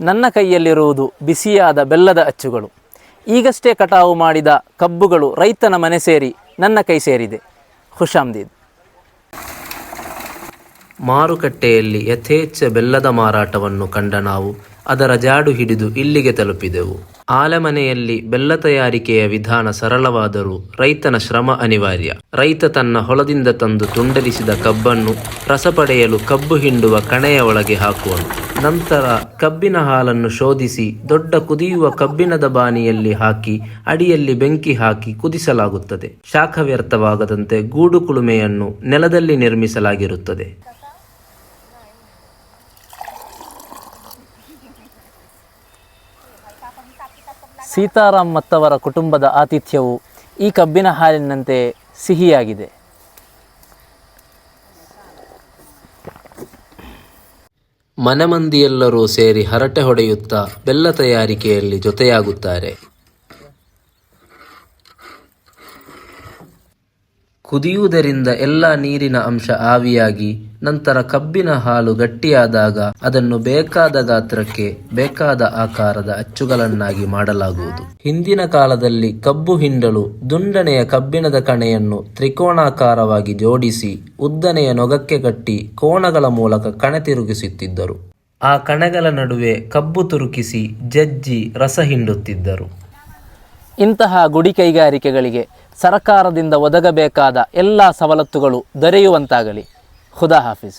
ನನ್ನ ಕೈಯಲ್ಲಿರುವುದು ಬಿಸಿಯಾದ ಬೆಲ್ಲದ ಅಚ್ಚುಗಳು. ಈಗಷ್ಟೇ ಕಟಾವು ಮಾಡಿದ ಕಬ್ಬುಗಳು ರೈತನ ಮನೆ ಸೇರಿ ನನ್ನ ಕೈ ಸೇರಿದೆ. ಖುಷಾಮ್ದೀದ್ ಮಾರುಕಟ್ಟೆಯಲ್ಲಿ ಯಥೇಚ್ಛ ಬೆಲ್ಲದ ಮಾರಾಟವನ್ನು ಕಂಡ ನಾವು ಅದರ ಜಾಡು ಹಿಡಿದು ಇಲ್ಲಿಗೆ ತಲುಪಿದೆವು. ಆಲೆಮನೆಯಲ್ಲಿ ಬೆಲ್ಲ ತಯಾರಿಕೆಯ ವಿಧಾನ ಸರಳವಾದರೂ ರೈತನ ಶ್ರಮ ಅನಿವಾರ್ಯ. ರೈತ ತನ್ನ ಹೊಲದಿಂದ ತಂದು ತುಂಡರಿಸಿದ ಕಬ್ಬನ್ನು ರಸ ಪಡೆಯಲು ಕಬ್ಬು ಹಿಂಡುವ ಕಣೆಯ ಒಳಗೆ ಹಾಕುವನು. ನಂತರ ಕಬ್ಬಿನ ಹಾಲನ್ನು ಶೋಧಿಸಿ ದೊಡ್ಡ ಕುದಿಯುವ ಕಬ್ಬಿಣದ ಬಾನಿಯಲ್ಲಿ ಹಾಕಿ ಅಡಿಯಲ್ಲಿ ಬೆಂಕಿ ಹಾಕಿ ಕುದಿಸಲಾಗುತ್ತದೆ. ಶಾಖ ವ್ಯರ್ಥವಾಗದಂತೆ ಗೂಡು ಕುಳುಮೆಯನ್ನು ನೆಲದಲ್ಲಿ ನಿರ್ಮಿಸಲಾಗಿರುತ್ತದೆ. ಸೀತಾರಾಮ್ ಮತ್ತವರ ಕುಟುಂಬದ ಆತಿಥ್ಯವು ಈ ಕಬ್ಬಿನ ಹಾಲಿನಂತೆ ಸಿಹಿಯಾಗಿದೆ. ಮನೆಮಂದಿಯೆಲ್ಲರೂ ಸೇರಿ ಹರಟೆ ಹೊಡೆಯುತ್ತಾ ಬೆಲ್ಲ ತಯಾರಿಕೆಯಲ್ಲಿ ಜೊತೆಯಾಗುತ್ತಾರೆ. ಕುದಿಯುವುದರಿಂದ ಎಲ್ಲ ನೀರಿನ ಅಂಶ ಆವಿಯಾಗಿ ನಂತರ ಕಬ್ಬಿನ ಹಾಲು ಗಟ್ಟಿಯಾದಾಗ ಅದನ್ನು ಬೇಕಾದ ಗಾತ್ರಕ್ಕೆ ಬೇಕಾದ ಆಕಾರದ ಅಚ್ಚುಗಳನ್ನಾಗಿ ಮಾಡಲಾಗುವುದು. ಹಿಂದಿನ ಕಾಲದಲ್ಲಿ ಕಬ್ಬು ಹಿಂಡಲು ದುಂಡನೆಯ ಕಬ್ಬಿಣದ ಕಣೆಯನ್ನು ತ್ರಿಕೋಣಾಕಾರವಾಗಿ ಜೋಡಿಸಿ ಉದ್ದನೆಯ ನೊಗಕ್ಕೆ ಕಟ್ಟಿ ಕೋಣಗಳ ಮೂಲಕ ಕಣೆ ತಿರುಗಿಸುತ್ತಿದ್ದರು. ಆ ಕಣಗಳ ನಡುವೆ ಕಬ್ಬು ತುರುಕಿಸಿ ಜಜ್ಜಿ ರಸ ಹಿಂಡುತ್ತಿದ್ದರು. ಇಂತಹ ಗುಡಿ ಕೈಗಾರಿಕೆಗಳಿಗೆ ಸರಕಾರದಿಂದ ಒದಗಬೇಕಾದ ಎಲ್ಲ ಸವಲತ್ತುಗಳು ದೊರೆಯುವಂತಾಗಲಿ. খুদা হাফিজ